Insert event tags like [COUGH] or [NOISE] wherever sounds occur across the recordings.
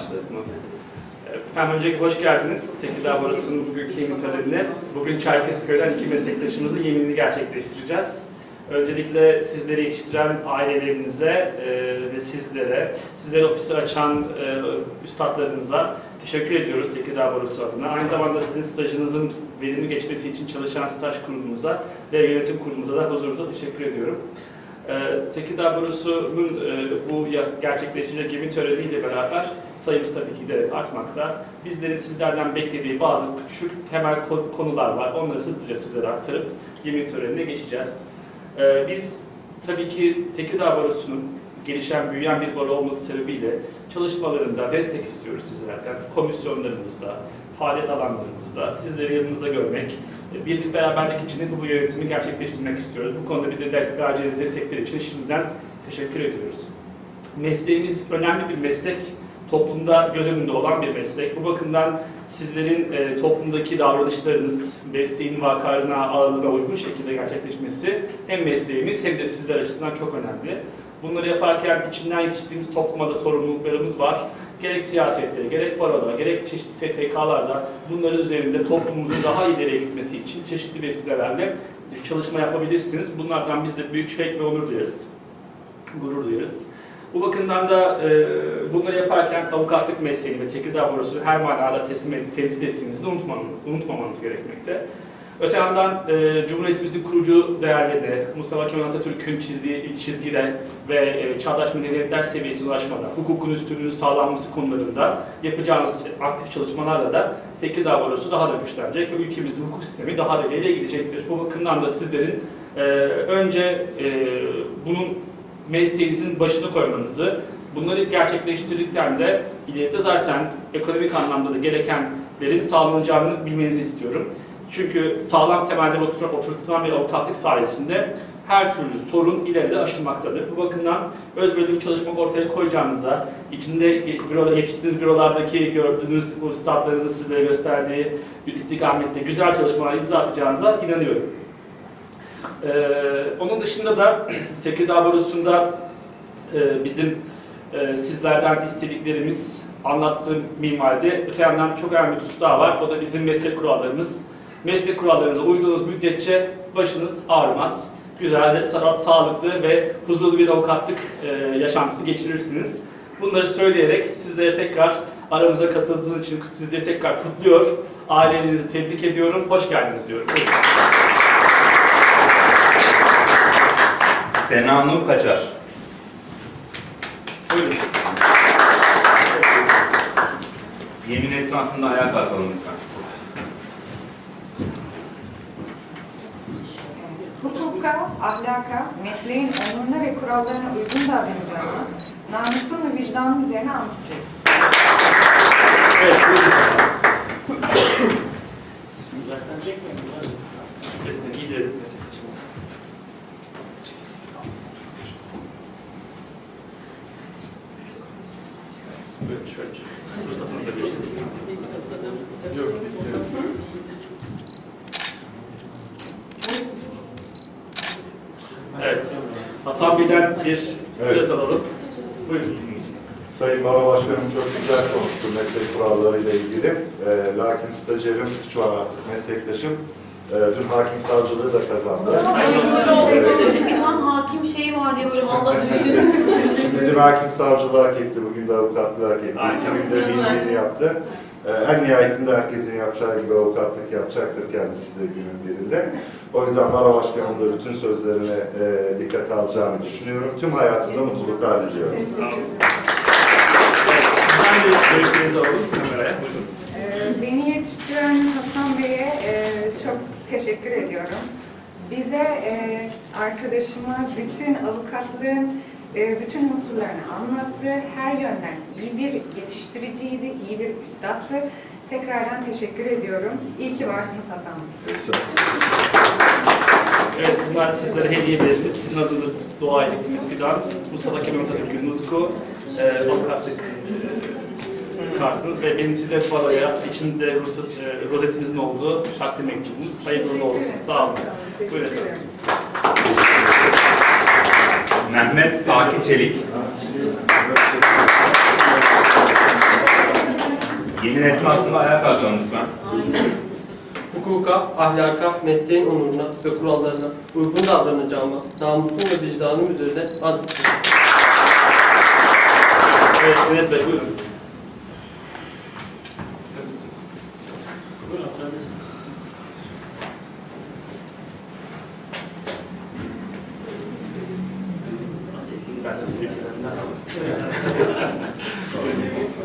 Başladık mı? Efendim öncelikle hoş geldiniz. Tekirdağ Barosu'nun bugünkü yemin törenine. Bugün Çerkezköy'den iki meslektaşımızın yeminini gerçekleştireceğiz. Öncelikle sizleri yetiştiren ailelerinize e, ve sizlere, sizlere ofisi açan e, üstadlarınıza teşekkür ediyoruz Tekirdağ Barosu adına. Aynı zamanda sizin stajınızın verimli geçmesi için çalışan staj kurulumuza ve yönetim kurulumuza da huzurunuzda teşekkür ediyorum. Ee, Tekirdağ Barosu'nun e, bu gerçekleşecek yemin töreniyle beraber sayımız tabii ki giderek artmakta. Bizlerin sizlerden beklediği bazı küçük temel ko- konular var. Onları hızlıca sizlere aktarıp yemin törenine geçeceğiz. Ee, Biz tabii ki Tekirdağ Barosu'nun gelişen, büyüyen bir baro olması sebebiyle çalışmalarında destek istiyoruz sizlerden. Komisyonlarımızda, faaliyet alanlarımızda, sizleri yanımızda görmek, birlik beraberlik içinde bu yönetimi gerçekleştirmek istiyoruz. Bu konuda bize destek vereceğiniz destekler için şimdiden teşekkür ediyoruz. Mesleğimiz önemli bir meslek, toplumda göz önünde olan bir meslek. Bu bakımdan sizlerin e, toplumdaki davranışlarınız, mesleğin vakarına, ağırlığına uygun şekilde gerçekleşmesi hem mesleğimiz hem de sizler açısından çok önemli. Bunları yaparken içinden yetiştiğimiz topluma da sorumluluklarımız var. Gerek siyasette, gerek baroda, gerek çeşitli STK'larda bunların üzerinde toplumumuzun daha ileriye gitmesi için çeşitli vesilelerle çalışma yapabilirsiniz. Bunlardan biz de büyük şevk ve onur duyarız. Gurur duyarız. Bu bakımdan da e, bunları yaparken avukatlık mesleğini ve Tekirdağ Barosu'nu her manada teslim et, temsil ettiğinizi unutmamanız, unutmamanız gerekmekte. Öte yandan e, Cumhuriyetimizin kurucu değerlerine, Mustafa Kemal Atatürk'ün çizdiği çizgide ve e, çağdaş medeniyetler seviyesine ulaşmada, hukukun üstünlüğünün sağlanması konularında yapacağınız aktif çalışmalarla da Tekirdağ Barosu daha da güçlenecek ve ülkemizin hukuk sistemi daha da ileriye gidecektir. Bu bakımdan da sizlerin e, önce e, bunun mesleğinizin başına koymanızı, bunları gerçekleştirdikten de ileride zaten ekonomik anlamda da gerekenlerin sağlanacağını bilmenizi istiyorum. Çünkü sağlam temelde otur- oturtulan bir avukatlık sayesinde her türlü sorun ileride aşılmaktadır. Bu bakımdan özverili bir çalışma ortaya koyacağınıza, içinde büroda yetiştiğiniz bürolardaki gördüğünüz bu statlarınızın sizlere gösterdiği bir istikamette güzel çalışmalar imza atacağınıza inanıyorum. Ee, onun dışında da [CLEARS THROAT] Tekirdağ Barosu'nda e, bizim e, sizlerden istediklerimiz anlattığım minvalde öte yandan çok önemli bir daha var. O da bizim meslek kurallarımız. Meslek kurallarınıza uyduğunuz müddetçe başınız ağrımaz. Güzel ve sa- sağlıklı ve huzurlu bir avukatlık e, yaşantısı geçirirsiniz. Bunları söyleyerek sizlere tekrar aramıza katıldığınız için sizleri tekrar kutluyor. Ailelerinizi tebrik ediyorum. Hoş geldiniz diyorum. Buyurun. Sena Nur Kaçar. Buyurun. Yemin esnasında ayağa kalkalım lütfen. Hukuka, ahlaka, mesleğin onuruna ve kurallarına uygun davranacağına, namusun ve vicdanın üzerine ant içerim. Evet. Uzaktan çekmeyin. Buyurun şöyle çekin. Evet. Hasan Bey'den bir söz Evet. alalım. Buyurun. Sayın Baro Başkanım çok güzel konuştu meslek kurallarıyla ilgili. Ee, lakin stajyerim şu an artık meslektaşım. Ee, dün hakim savcılığı da kazandı. Bir tam hakim şey var diye böyle valla [LAUGHS] düşün. Şimdi dün hakim savcılığı hak etti, bugün de avukatlığı hak etti. İkimiz de bildiğini yaptı. Ee, en nihayetinde herkesin yapacağı gibi avukatlık yapacaktır kendisi de günün birinde. O yüzden Baro Başkanım da bütün sözlerine e, dikkate alacağını düşünüyorum. Tüm hayatında mutluluklar diliyorum. Görüşlerinizi alalım kameraya. Buyurun. Ee, Beni yetiştiren Hasan Bey'e e, çok teşekkür ediyorum. Bize, e, arkadaşıma bütün avukatlığın bütün unsurlarını anlattı. Her yönden iyi bir yetiştiriciydi, iyi bir üstattı. Tekrardan teşekkür ediyorum. İyi ki varsınız Hasan Bey. Evet, bunlar sizlere hediyelerimiz. Sizin adınıza dua ettiğimiz fidan. Mustafa Kemal Atatürk'ün nutku, e, avukatlık e, kartınız ve benim size bu araya içinde ruhsat, e, rozetimizin olduğu takdim mektubumuz. Hayırlı olsun. Sağ olun. Buyurun. Mehmet Saki Çelik. Yemin esnasında ayağa kalkalım lütfen. Hukuka, ahlaka, mesleğin onuruna ve kurallarına uygun davranacağıma, namusum ve vicdanım üzerine içerim. Evet, Enes Bey. Buyurun,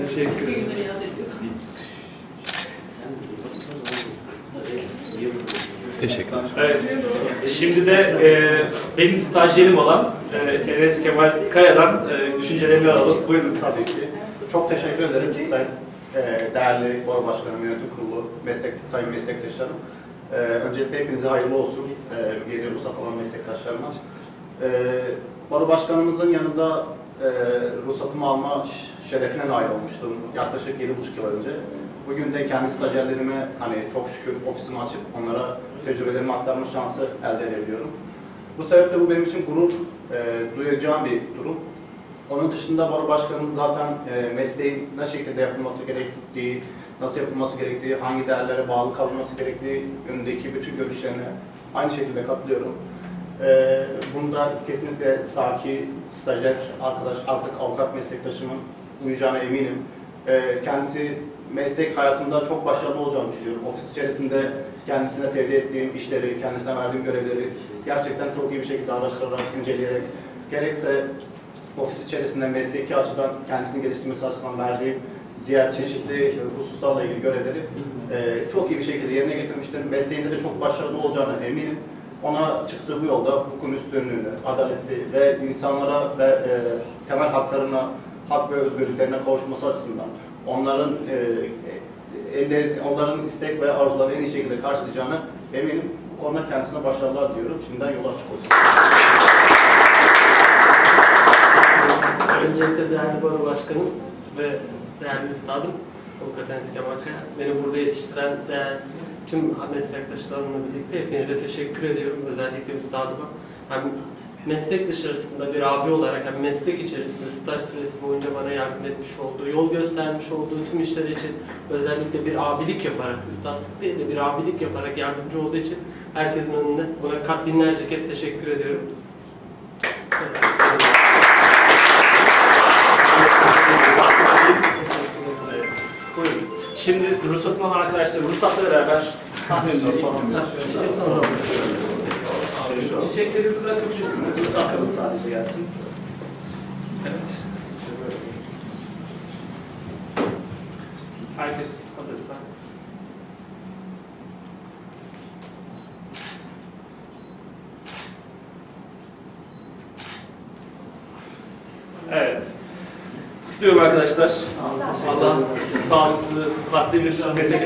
Teşekkür ederim. Evet. Şimdi de e, benim stajyerim olan e, Enes Kemal Kaya'dan e, düşüncelerimi alalım. Buyurun. Tabii ki. Çok teşekkür ederim sayın e, değerli Baro Başkanım, Yönetim Kurulu, meslek, sayın meslektaşlarım. E, öncelikle hepinize hayırlı olsun. E, yeni ruhsat olan meslektaşlarıma. E, Baro Başkanımızın yanında e, ruhsatımı alma şerefine nail olmuştum yaklaşık 7,5 yıl önce. Bugün de kendi stajyerlerime hani çok şükür ofisimi açıp onlara tecrübelerimi aktarma şansı elde edebiliyorum. Bu sebeple bu benim için gurur e, duyacağım bir durum. Onun dışında baro başkanının zaten e, mesleğin ne şekilde yapılması gerektiği, nasıl yapılması gerektiği, hangi değerlere bağlı kalınması gerektiği yönündeki bütün görüşlerine aynı şekilde katılıyorum. E, bunda kesinlikle Saki, stajyer arkadaş, artık avukat meslektaşımın uyacağına eminim. E, kendisi meslek hayatında çok başarılı olacağını düşünüyorum. Ofis içerisinde kendisine tevdi ettiğim işleri, kendisine verdiğim görevleri gerçekten çok iyi bir şekilde araştırarak, inceleyerek, gerekse ofis içerisinde mesleki açıdan kendisini geliştirmesi açısından verdiğim diğer çeşitli hususlarla ilgili görevleri e, çok iyi bir şekilde yerine getirmiştir. Mesleğinde de çok başarılı olacağına eminim. Ona çıktığı bu yolda hukukun üstünlüğünü, adaletli ve insanlara ve e, temel haklarına, hak ve özgürlüklerine kavuşması açısından onların e, elde, onların istek ve arzularını en iyi şekilde karşılayacağına eminim. Bu konuda kendisine başarılar diliyorum. Şimdiden yolu açık olsun. Öncelikle değerli baro başkanım ve değerli üstadım Avukat Enes Kemal Kaya. Beni burada yetiştiren değer, tüm meslektaşlarımla birlikte hepinize teşekkür ediyorum. Özellikle üstadıma. Hem meslek dışarısında bir abi olarak hem meslek içerisinde staj süresi boyunca bana yardım etmiş olduğu, yol göstermiş olduğu tüm işler için özellikle bir abilik yaparak, üstadlık değil de bir abilik yaparak yardımcı olduğu için herkesin önünde buna kat binlerce kez teşekkür ediyorum. Evet. Şimdi ruhsatını alan arkadaşlar ruhsatla beraber sahnemizde Çiçeklerinizi bırakabilirsiniz. Ruhsatlarınız sadece gelsin. Evet. Herkes hazırsa. Evet. Kutluyorum arkadaşlar. Allah sağlıklı, sıhhatli bir meslek